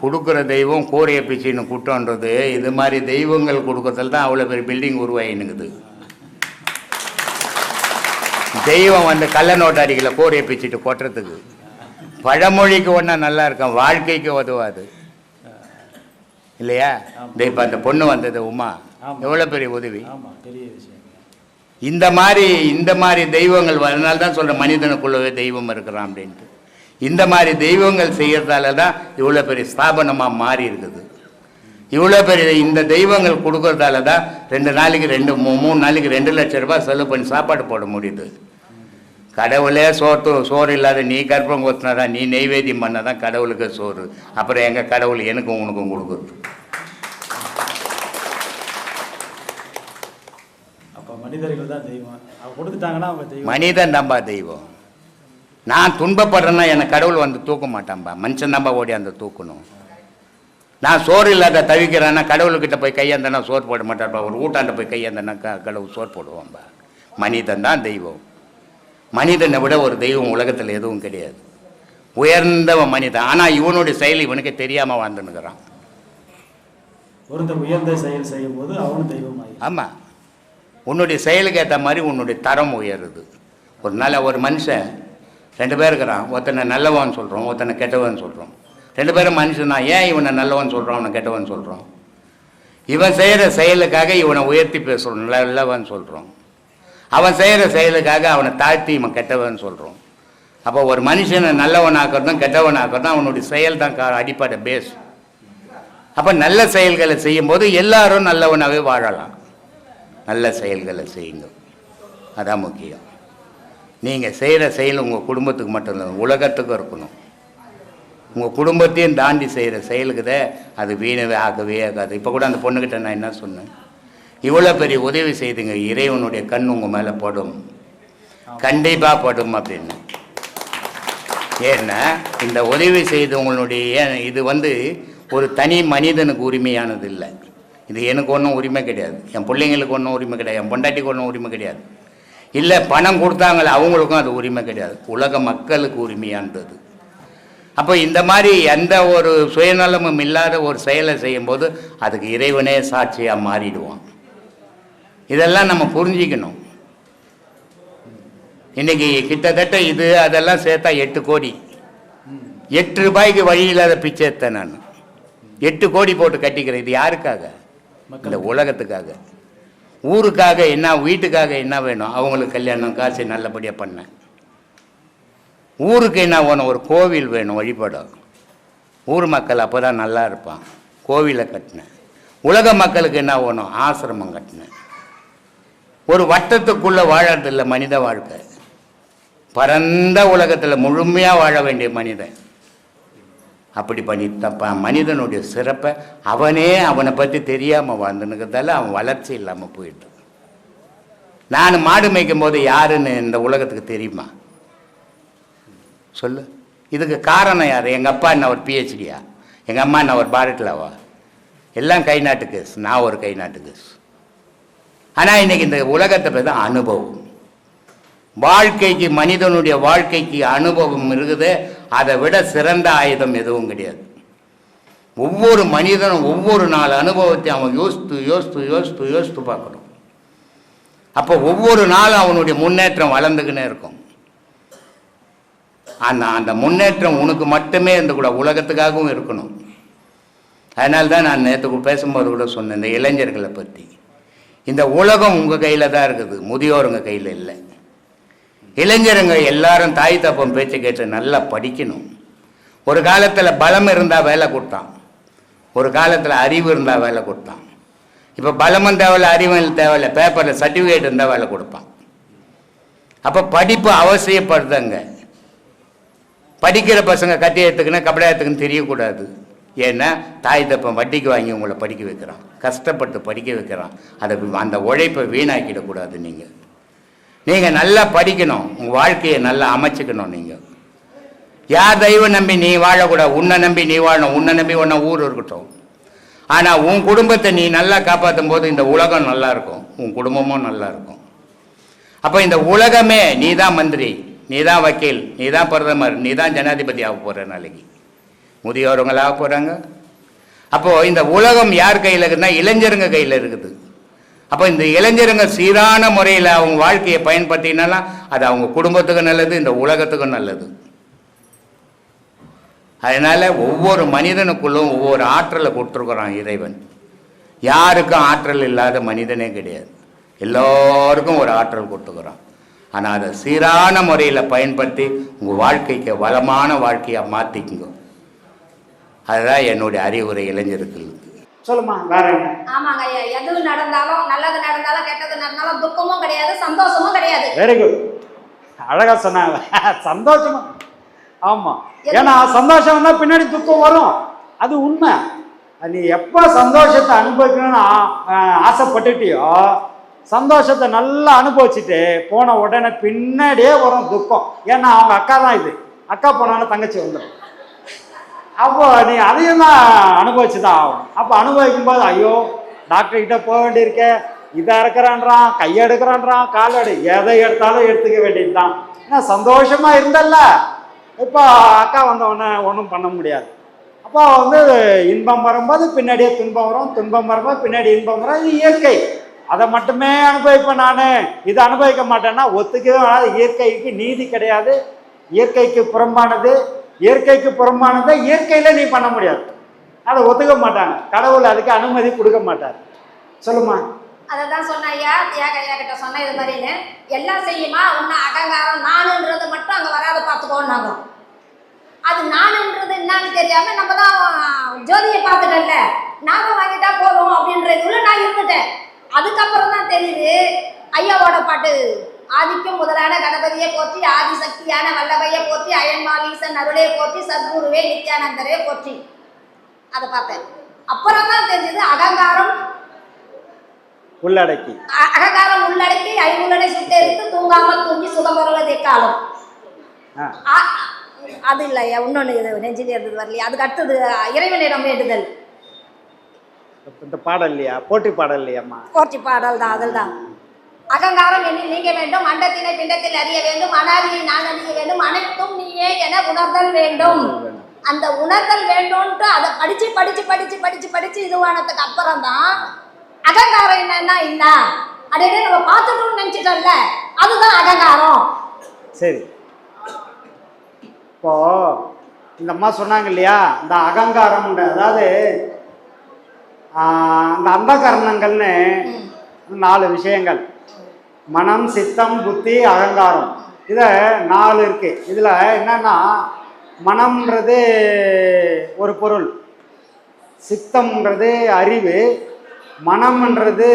கொடுக்குற தெய்வம் கூரையை பிச்சின்னு கூட்டம்ன்றது இது மாதிரி தெய்வங்கள் கொடுக்கறதுல தான் அவ்வளோ பெரிய பில்டிங் உருவாயினுக்குது தெய்வம் வந்து கள்ள நோட்டாரிகளை கூரையை பிச்சுட்டு கொட்டுறதுக்கு. பழமொழிக்கு ஒன்றா நல்லா இருக்கும் வாழ்க்கைக்கு உதவாது இல்லையா? இப்போ அந்த பொண்ணு வந்தது உமா. எவ்வளோ பெரிய உதவி? இந்த மாதிரி இந்த மாதிரி தெய்வங்கள் அதனால தான் சொல்கிறேன் மனிதனுக்குள்ளவே தெய்வம் இருக்கிறான் அப்படின்ட்டு. இந்த மாதிரி தெய்வங்கள் செய்யறதால தான் இவ்வளோ பெரிய ஸ்தாபனமாக மாறி இருக்குது. இவ்வளோ பெரிய இந்த தெய்வங்கள் கொடுக்கறதால தான் ரெண்டு நாளைக்கு ரெண்டு மூணு நாளைக்கு ரெண்டு லட்சம் ரூபாய் செலவு பண்ணி சாப்பாடு போட முடியுது. கடவுளே சோத்து சோறு இல்லாத நீ கற்பம் கொத்தினதா நீ நெய்வேத்தியம் பண்ணதான் கடவுளுக்கு சோறு. அப்புறம் எங்கள் கடவுள் எனக்கும் உனக்கும் கொடுக்குறது. அப்ப மனிதர்கள் தான் தெய்வம். மனிதன் நம்பா தெய்வம். நான் துன்பப்படுறேன்னா என்னை கடவுள் வந்து தூக்க மாட்டான்பா. மனுஷன் நம்ப ஓடி அந்த தூக்கணும். நான் சோறு இல்லாத தவிக்கிறேன்னா கடவுள்கிட்ட போய் கையாந்தனா சோறு போட மாட்டான்பா. ஒரு ஊட்டாண்ட போய் கையாந்தனா கடவுள் சோறு போடுவான்பா. மனிதன் தான் தெய்வம். மனிதனை விட ஒரு தெய்வம் உலகத்தில் எதுவும் கிடையாது. உயர்ந்தவன் மனிதன். ஆனால் இவனுடைய செயல் இவனுக்கு தெரியாமல் வாழ்ந்துன்னுக்குறான். ஒருத்தர் உயர்ந்த செயல் செய்யும் போது அவனும் தெய்வம் ஆமாம் உன்னுடைய செயலுக்கு ஏற்ற மாதிரி உன்னுடைய தரம் உயருது. ஒரு நாள் ஒரு மனுஷன் ரெண்டு பேர் இருக்கிறான். ஒருத்தனை நல்லவன் சொல்கிறோம் ஒருத்தனை கெட்டவன் சொல்கிறோம் ரெண்டு பேரும் மனுஷன் தான். ஏன் இவனை நல்லவன் சொல்கிறோம் அவனை கெட்டவன் சொல்கிறோம் இவன் செய்கிற செயலுக்காக இவனை உயர்த்தி பேசுகிறோம் நல்லவன் சொல்கிறோம் அவன் செய்கிற செயலுக்காக அவனை தாழ்த்தி இவன் கெட்டவன் சொல்கிறோம் அப்போ ஒரு மனுஷனை நல்லவன் ஆக்கிறதும் கெட்டவன் ஆக்கிறதும் அவனுடைய செயல் தான் கா- அடிப்படை பேஸ் அப்போ நல்ல செயல்களை செய்யும்போது எல்லாரும் நல்லவனாகவே வாழலாம். நல்ல செயல்களை செய்யுங்க அதான் முக்கியம். நீங்கள் செய்கிற செயல் உங்கள் குடும்பத்துக்கு மட்டும் இல்லை உலகத்துக்கும் இருக்கணும். உங்கள் குடும்பத்தையும் தாண்டி செய்கிற செயலுக்குதே அது வீணவே ஆகவே ஆகாது. இப்போ கூட அந்த பொண்ணுக்கிட்ட நான் என்ன சொன்னேன்? இவ்வளோ பெரிய உதவி செய்துங்க இறைவனுடைய கண் உங்கள் மேலே படும். கண்டிப்பாக படும் அப்படின்னு. ஏன்னா இந்த உதவி செய்தவங்களுடைய இது வந்து ஒரு தனி மனிதனுக்கு உரிமையானது இல்லை. இது எனக்கு ஒன்றும் உரிமை கிடையாது. என் பிள்ளைங்களுக்கு ஒன்றும் உரிமை கிடையாது. என் பொண்டாட்டிக்கு ஒன்றும் உரிமை கிடையாது. இல்லை பணம் கொடுத்தாங்களே அவங்களுக்கும் அது உரிமை கிடையாது. உலக மக்களுக்கு உரிமையானது அப்போ இந்த மாதிரி எந்த ஒரு சுயநலமும் இல்லாத ஒரு செயலை செய்யும்போது அதுக்கு இறைவனே சாட்சியாக மாறிடுவான். இதெல்லாம் நம்ம புரிஞ்சிக்கணும். இன்னைக்கு கிட்டத்தட்ட இது அதெல்லாம் சேர்த்தா எட்டு கோடி. எட்டு ரூபாய்க்கு வழி இல்லாத பிச்சை எடுத்தேன் நான். எட்டு கோடி போட்டு கட்டிக்கிறேன். இது யாருக்காக? இந்த உலகத்துக்காக. ஊருக்காக என்ன வீட்டுக்காக என்ன வேணும்? அவங்களுக்கு கல்யாணம் காசு நல்லபடியாக பண்ணேன் ஊருக்கு என்ன வேணும்? ஒரு கோவில் வேணும் வழிபடும் ஊர் மக்கள் அப்போ தான் நல்லா இருப்பான் கோவிலை கட்டினேன் உலக மக்களுக்கு என்ன வேணும்? ஆசிரமம் கட்டினேன் ஒரு வட்டத்துக்குள்ளே வாழறதில்லை மனித வாழ்க்கை. பரந்த உலகத்தில் முழுமையாக வாழ வேண்டிய மனிதன். அப்படி பண்ணி மனிதனுடைய சிறப்பை அவனே அவனை பற்றி தெரியாமல் வாழ்ந்துனுக்கிறதால அவன் வளர்ச்சி இல்லாமல் போயிட்டு நான் மாடு மேய்க்கும் போது யாருன்னு இந்த உலகத்துக்கு தெரியுமா? சொல்லு. இதுக்கு காரணம் யார்? எங்கள் அப்பா என்ன ஒரு பிஹெச்டியா எங்கள் அம்மா என்ன ஒரு பாரட்லாவா எல்லாம் கை நாட்டு கேஸ். நான் ஒரு கை நாட்டு கேஸ். ஆனால் இன்றைக்கி இந்த உலகத்தை பற்றி தான் அனுபவம். வாழ்க்கைக்கு மனிதனுடைய வாழ்க்கைக்கு அனுபவம் இருக்குது. அதை விட சிறந்த ஆயுதம் எதுவும் கிடையாது. ஒவ்வொரு மனிதனும் ஒவ்வொரு நாள் அனுபவத்தையும் அவன் யோசித்து யோசித்து யோசித்து யோசித்து பார்க்கணும். அப்போ ஒவ்வொரு நாளும் அவனுடைய முன்னேற்றம் வளர்ந்துக்கினே இருக்கும். அந்த அந்த முன்னேற்றம் உனக்கு மட்டுமே இந்த கூட உலகத்துக்காகவும் இருக்கணும். அதனால தான் நான் நேற்று பேசும்போது கூட சொன்னேன் இந்த இளைஞர்களை பற்றி. இந்த உலகம் உங்கள் கையில் தான் இருக்குது முதியோருங்க கையில் இல்லை. இளைஞருங்க எல்லாரும் தாய் தப்பம் பேச்சு கேட்டு நல்லா படிக்கணும். ஒரு காலத்தில் பலம் இருந்தால் வேலை கொடுத்தான். ஒரு காலத்தில் அறிவு இருந்தால் வேலை கொடுத்தான். இப்போ பலமும் தேவையில்ல அறிவும் தேவையில்ல பேப்பரில் சர்டிஃபிகேட் இருந்தால் வேலை கொடுப்பான். அப்போ படிப்பு அவசியப்படுதுங்க. படிக்கிற பசங்க கத்தி எடுத்துக்கணும் கபடி எடுத்துக்கணும் தெரியக்கூடாது. ஏன்னா தாய் தப்பம் வட்டிக்கு வாங்கி உங்களை படிக்க வைக்கிறான். கஷ்டப்பட்டு படிக்க வைக்கிறான். அதை அந்த உழைப்பை வீணாக்கிடக்கூடாது நீங்கள் நீங்கள் நல்லா படிக்கணும். உங்கள் வாழ்க்கையை நல்லா அமைச்சுக்கணும் நீங்கள் யார் தெய்வம் நம்பி நீ வாழக்கூடாது? உன்னை நம்பி நீ வாழணும். உன்னை நம்பி உன்னை ஊர் இருக்கட்டும். ஆனால் உன் குடும்பத்தை நீ நல்லா காப்பாற்றும் போது இந்த உலகம் நல்லா இருக்கும். உன் குடும்பமும் நல்லா இருக்கும். அப்போ இந்த உலகமே நீ தான் மந்திரி நீ தான் வக்கீல் நீ தான் பிரதமர் நீ தான் ஜனாதிபதி ஆக போகிற நாளைக்கு. முதியோருங்களாக போகிறாங்க அப்போது இந்த உலகம் யார் கையில் இருக்குதுன்னா இளைஞருங்க கையில் இருக்குது. அப்போ இந்த இளைஞருங்க சீரான முறையில் அவங்க வாழ்க்கையை பயன்படுத்தினாலாம் அது அவங்க குடும்பத்துக்கும் நல்லது இந்த உலகத்துக்கும் நல்லது. அதனால் ஒவ்வொரு மனிதனுக்குள்ளும் ஒவ்வொரு ஆற்றலை கொடுத்துருக்குறான் இறைவன். யாருக்கும் ஆற்றல் இல்லாத மனிதனே கிடையாது. எல்லோருக்கும் ஒரு ஆற்றல் கொடுத்துக்கிறான். ஆனால் அதை சீரான முறையில் பயன்படுத்தி உங்கள் வாழ்க்கைக்கு வளமான வாழ்க்கையாக மாற்றிக்குங்க அதுதான் என்னுடைய அறிவுரை இளைஞருக்கு சொல்லுமா வேற என்ன? ஆமாங்க ஐயா எது நடந்தாலும் நல்லது நடந்தாலும் கெட்டது நடந்தாலும் துக்கமும் கிடையாது சந்தோஷமும் கிடையாது. வெரி குட் அழகா சொன்னாங்க. சந்தோஷமா? ஆமா. ஏன்னா சந்தோஷம் வந்தா பின்னாடி துக்கம் வரும். அது உண்மை. நீ எப்போ சந்தோஷத்தை அனுபவிக்கணும்னு ஆசைப்பட்டுட்டியோ சந்தோஷத்தை நல்லா அனுபவிச்சுட்டு போன உடனே பின்னாடியே வரும் துக்கம். ஏன்னா அவங்க அக்கா தான் இது. அக்கா போனாலும் தங்கச்சி வந்துடும் அப்போ நீ அதையும் தான் அனுபவிச்சு தான் ஆகணும். அப்போ அனுபவிக்கும் போது ஐயோ டாக்டர் கிட்ட போக வேண்டியிருக்கே. இதை இறக்குறான்றான் கையெடுக்கிறான்றான் கால் எடு எதை எடுத்தாலும் எடுத்துக்க வேண்டியது தான் ஏன்னா சந்தோஷமா இருந்தல்ல. இப்போ அக்கா வந்த உடனே ஒன்றும் பண்ண முடியாது. அப்போ வந்து இன்பம் வரும்போது பின்னாடியே துன்பம் வரும் துன்பம் வரும்போது பின்னாடி இன்பம் வரும். இது இயற்கை. அதை மட்டுமே அனுபவிப்பேன் நான். இதை அனுபவிக்க மாட்டேன்னா ஒத்துக்கவே வராது. இயற்கைக்கு நீதி கிடையாது. இயற்கைக்கு புறம்பானது. இயற்கைக்கு புறம்பானதை இயற்கையில் நீ பண்ண முடியாது. அதை ஒத்துக்க மாட்டாங்க. கடவுள் அதுக்கு அனுமதி கொடுக்க மாட்டார். சொல்லுமா? அதை தான் சொன்ன ஐயா தியாக ஐயா கிட்ட சொன்ன இது மாதிரின்னு எல்லாம் செய்யுமா? ஒன்றும் அகங்காரம் நானுன்றது மட்டும் அங்கே வராத பார்த்துக்கோன்னாங்க. அது நானுன்றது என்னன்னு தெரியாம நம்ம தான் ஜோதியை பார்த்துட்டேன்ல நாம வாங்கிட்டா போதும் அப்படின்றதுல நான் இருந்துட்டேன். அதுக்கப்புறம் தான் தெரியுது ஐயாவோட பாட்டு ஆதிக்கும் முதலான கணபதியை போற்றி ஆதிசக்தியான வல்லபையை போற்றி அயன்மாலீசன் அருளே போற்றி சத்குருவே நித்யானந்தரே போற்றி. அதை பார்த்தேன். அப்புறம் தான் தெரிஞ்சது அகங்காரம். உள்ளடக்கி. அகங்காரம் உள்ளடக்கி ஐமுலனை சுட்டெடுத்து தூங்காமல் தூங்கி சுகம் வருவதே காலம் அது இல்லையா இன்னொன்று இது நெஞ்சில் இருந்தது வரலையா. அதுக்கு அடுத்தது இறைவனிடம் வேண்டுதல். இந்த பாடல் இல்லையா? போட்டி பாடல் இல்லையாம்மா? போற்றி பாடல் தான் அதில் தான். அகங்காரம் என்னில் நீங்க வேண்டும் அண்டத்தினை பிண்டத்தில் அறிய வேண்டும் அனாதியை நான் அறிய வேண்டும் அனைத்தும் நீயே என உணர்தல் வேண்டும். அந்த உணர்தல் வேண்டும்ன்ட்டு அதை படிச்சு படிச்சு படிச்சு படிச்சு படிச்சு இதுவானதுக்கு அப்புறம் தான் அகங்காரம் என்னன்னா என்ன? அப்படின்னு நம்ம பார்த்துட்டோம்னு நினைச்சிட்டோம்ல அதுதான் அகங்காரம். சரி. இப்போ இந்த அம்மா சொன்னாங்க இல்லையா இந்த அகங்காரம் அதாவது இந்த அந்தகரணங்கள்னு நாலு விஷயங்கள். மனம் சித்தம் புத்தி அகங்காரம். இதை நாலு இருக்கு. இதில் என்னன்னா மனம்ன்றது ஒரு பொருள். சித்தம்ன்றது அறிவு. மனம்ன்றது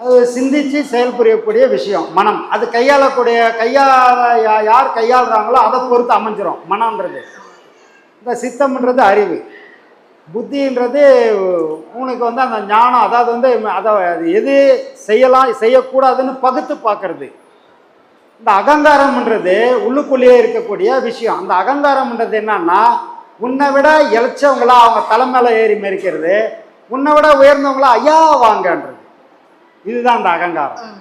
அது சிந்திச்சு செயல்புரியக்கூடிய விஷயம் மனம். அது கையாளக்கூடிய கையாள யார் கையாளுறாங்களோ அதை பொறுத்து அமைஞ்சிரும். மனம்ன்றது. இந்த சித்தம்ன்றது அறிவு. புத்தின்றது உனக்கு வந்து அந்த ஞானம் அதாவது வந்து அதை எது செய்யலாம் செய்யக்கூடாதுன்னு பகுத்து பார்க்கறது. இந்த அகங்காரம்ன்றது உள்ளுக்குள்ளேயே இருக்கக்கூடிய விஷயம். அந்த அகங்காரம்ன்றது என்னன்னா உன்னை விட இழைச்சவங்களா அவங்க தலைமையில ஏறி மெரிக்கிறது உன்னை விட உயர்ந்தவங்களா ஐயா வாங்கன்றது. இதுதான் அந்த அகங்காரம்.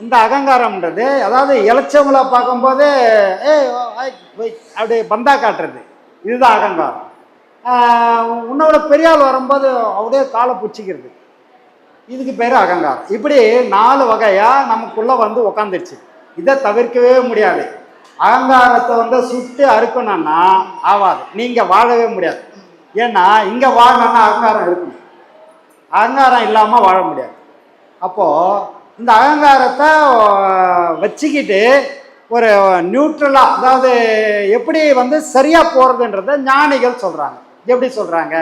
இந்த அகங்காரம்ன்றது அதாவது இழைச்சவங்கள பார்க்கும்போது ஏ அப்படி பந்தா காட்டுறது. இதுதான் அகங்காரம். உன்னோட பெரியாள் வரும்போது அப்படியே காலை பிடிச்சிக்கிறது. இதுக்கு பேர் அகங்காரம். இப்படி நாலு வகையாக நமக்குள்ளே வந்து உக்காந்துருச்சு. இதை தவிர்க்கவே முடியாது. அகங்காரத்தை வந்து சுட்டு அறுக்கணும்னா ஆகாது நீங்கள் வாழவே முடியாது. ஏன்னா இங்கே வாழணும்னா அகங்காரம் இருக்கணும். அகங்காரம் இல்லாமல் வாழ முடியாது. அப்போது இந்த அகங்காரத்தை வச்சுக்கிட்டு ஒரு நியூட்ரலா அதாவது எப்படி வந்து சரியாக போகிறதுன்றத ஞானிகள் சொல்கிறாங்க எப்படி சொல்கிறாங்க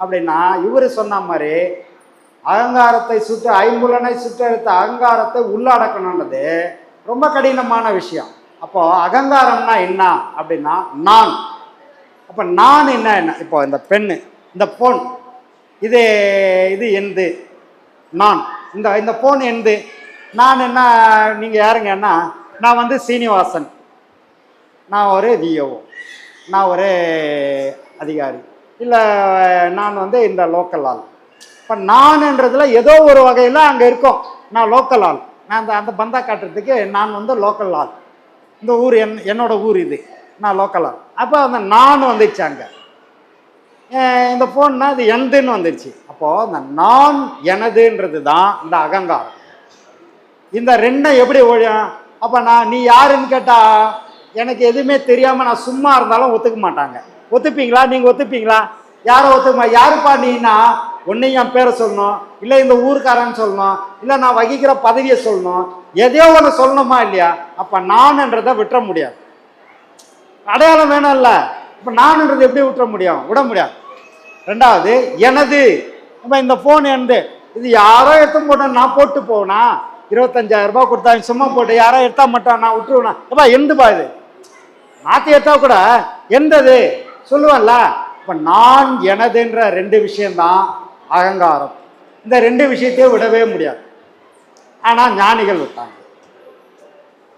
அப்படின்னா இவர் சொன்ன மாதிரி அகங்காரத்தை சுற்று ஐம்புலனை சுற்றெடுத்த அகங்காரத்தை உள்ளடக்கணுன்றது ரொம்ப கடினமான விஷயம். அப்போது அகங்காரம்னா என்ன? அப்படின்னா நான். அப்போ நான் என்ன என்ன? இப்போ இந்த பெண்ணு இந்த ஃபோன் இது இது எந்து நான். இந்த இந்த ஃபோன் எந்து நான் என்ன நீங்கள் யாருங்கன்னா நான் வந்து சீனிவாசன். நான் ஒரு விஓ நான் ஒரு அதிகாரி. இல்லை நான் வந்து இந்த லோக்கல் ஆள். இப்போ நான்ன்றதுல ஏதோ ஒரு வகையில் அங்கே இருக்கோம். நான் லோக்கல் ஆள். நான் அந்த அந்த பந்தா காட்டுறதுக்கு நான் வந்து லோக்கல் ஆள். இந்த ஊர் என் என்னோட ஊர் இது. நான் லோக்கல் ஆள். அப்போ அந்த நான் வந்துச்சு அங்கே. இந்த ஃபோன்னா இது எனதுன்னு வந்துருச்சு அப்போது அந்த நான் எனதுன்றது தான் இந்த அகங்காரம். இந்த ரெண்டும் எப்படி ஒழியும் அப்போ நான் நீ யாருன்னு கேட்டால் எனக்கு எதுவுமே தெரியாமல் நான் சும்மா இருந்தாலும் ஒத்துக்க மாட்டாங்க. ஒத்துப்பீங்களா? நீங்கள் ஒத்துப்பீங்களா? யாரை ஒத்துக்குமா? யாருப்பா நீனா? ஒன்றையும் என் பேரை சொல்லணும். இல்லை இந்த ஊருக்காரன்னு சொல்லணும். இல்லை நான் வகிக்கிற பதவியை சொல்லணும். எதையோ ஒன்று சொல்லணுமா இல்லையா? அப்போ நான்ன்றதை விட்டுற முடியாது. அடையாளம் வேணும்ல. இப்போ நான்ன்றது எப்படி விட்டுற முடியும்? விட முடியாது. ரெண்டாவது எனது. இப்போ இந்த ஃபோன் எனது. இது யாரோ எடுத்து போட்டோம். நான் போட்டு போனா இருபத்தஞ்சாயிரம் ரூபாய் கொடுத்தா சும்மா போட்டு யாரோ எடுத்தா மட்டும் நான் விட்டுருவேனா? எப்பா எந்துப்பா இது? மாற்றி எடுத்தா கூட எந்தது சொல்லுவேன்ல இப்போ நான் எனதுன்ற ரெண்டு விஷயம்தான் அகங்காரம். இந்த ரெண்டு விஷயத்தையும் விடவே முடியாது. ஆனால் ஞானிகள் விட்டாங்க.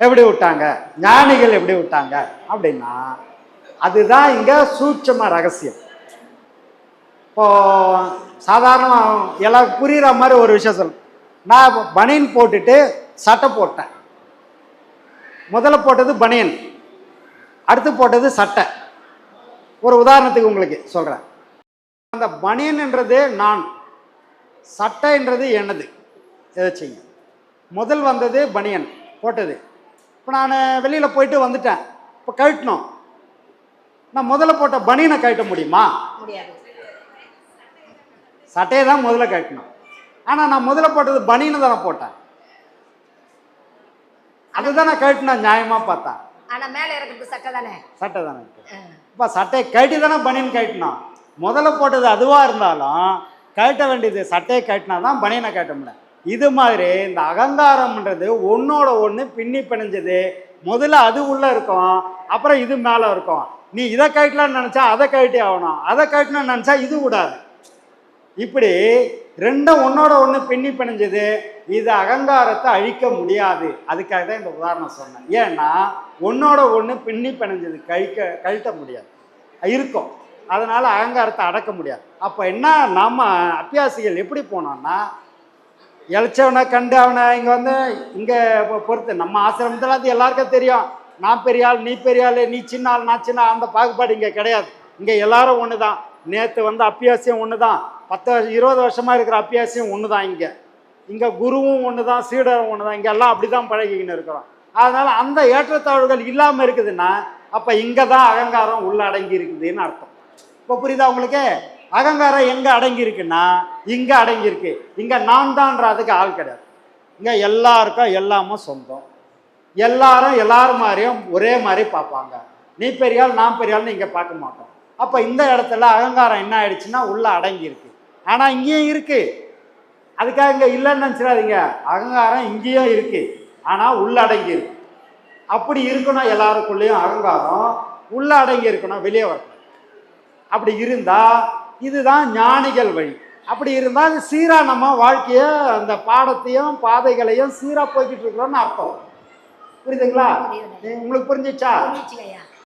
எப்படி விட்டாங்க? ஞானிகள் எப்படி விட்டாங்க? அப்படின்னா அதுதான் இங்கே சூட்சம ரகசியம். இப்போ சாதாரண எல்லாம் புரிகிற மாதிரி ஒரு விஷயம் சொல்லு நான் பனியன் போட்டுட்டு சட்டை போட்டேன். முதல்ல போட்டது பனியன் அடுத்து போட்டது சட்டை. ஒரு உதாரணத்துக்கு உங்களுக்கு சொல்கிறேன் அந்த பனியன்ன்றது நான் சட்டைன்றது எனது. எதை செய்யுங்க முதல் வந்தது பனியன் போட்டது. இப்போ நான் வெளியில் போயிட்டு வந்துட்டேன். இப்போ கழட்டணும். நான் முதல்ல போட்ட பனியனை கழட்ட முடியுமா? முடியாது. சட்டையை தான் முதல்ல கழட்டணும். ஆனால் நான் முதல்ல போட்டது பனியனை தானே போட்டேன். அதுதான் நான் கழட்டினா நியாயமாக பார்த்தேன் ஆனா மேல இருக்கிறது சட்டை தானே? சட்டை தானே. இப்போ சட்டையை கழட்டி தானே பனியன் கழட்டணும் முதல்ல போட்டது அதுவாக இருந்தாலும் கழட்ட வேண்டியது சட்டையை கழட்டினா தான் பனியனை கழட்ட முடியும். இது மாதிரி இந்த அகங்காரம்ன்றது ஒன்னோட ஒன்று பின்னி பிணைஞ்சது. முதல்ல அது உள்ள இருக்கும் அப்புறம் இது மேலே இருக்கும். நீ இதை கழட்டலாம்னு நினச்சா அதை கழட்டி ஆகணும். அதை கழட்டணும்னு நினச்சா இது விடாது. இப்படி ரெண்டும் ஒன்னோட ஒன்று பின்னி பிணைஞ்சது. இது அகங்காரத்தை அழிக்க முடியாது. அதுக்காக தான் இந்த உதாரணம் சொன்னேன். ஏன்னா ஒன்னோட ஒன்று பின்னி பிணைஞ்சது கழிக்க கழட்ட முடியாது. இருக்கும். அதனால் அகங்காரத்தை அடக்க முடியாது. அப்போ என்ன நம்ம அப்பியாசிகள் எப்படி போனோம்னா இழைச்சவனை கண்டு அவனை இங்கே வந்து இங்கே பொறுத்து. நம்ம ஆசிரமத்தில் அது எல்லாருக்கும் தெரியும். நான் பெரிய ஆள் நீ பெரிய ஆள் நீ சின்ன ஆள் நான் சின்ன அந்த பாகுபாடு இங்கே கிடையாது. இங்கே எல்லாரும் ஒன்று தான் நேற்று வந்து அப்பியாசியம் ஒன்று தான் பத்து வருஷம் இருபது வருஷமாக இருக்கிற அப்பியாசியம் ஒன்று தான் இங்கே. இங்கே குருவும் ஒன்று தான் சீடரும் ஒன்று தான் இங்கே எல்லாம் அப்படி தான் பழகிக்கின்னு இருக்கிறோம். அதனால் அந்த ஏற்றத்தாழ்வுகள் இல்லாமல் இருக்குதுன்னா அப்போ இங்கே தான் அகங்காரம் உள்ள அடங்கி இருக்குதுன்னு அர்த்தம். இப்போ புரியுதா உங்களுக்கு? அகங்காரம் எங்கே அடங்கி இருக்குன்னா இங்கே அடங்கி இருக்கு. இங்கே நான் தான்றதுக்கு ஆள் கிடையாது. இங்கே எல்லாருக்கும் எல்லாமும் சொந்தம். எல்லாரும் எல்லாரும் மாதிரியும் ஒரே மாதிரி பார்ப்பாங்க. நீ பெரியாள் நான் பெரியால்னு இங்கே பார்க்க மாட்டோம். அப்போ இந்த இடத்துல அகங்காரம் என்ன ஆயிடுச்சுன்னா உள்ள அடங்கி இருக்கு. ஆனால் இங்கேயும் இருக்கு. அதுக்காக இங்கே இல்லைன்னு நினச்சிடாதீங்க. அகங்காரம் இங்கேயும் இருக்கு. ஆனால் உள்ள அடங்கி இருக்கு. அப்படி இருக்கணும் எல்லாருக்குள்ளேயும் அகங்காரம் உள்ள அடங்கி இருக்கணும் வெளியே வரணும் அப்படி இருந்தா இதுதான் ஞானிகள் வழி. அப்படி இருந்தால் சீரா நம்ம வாழ்க்கைய அந்த பாடத்தையும் பாதைகளையும் சீரா போய்கிட்டு இருக்கிறோம்னு அர்த்தம். புரியுதுங்களா? புரியுதுங்க. உங்களுக்கு புரிஞ்சிச்சா?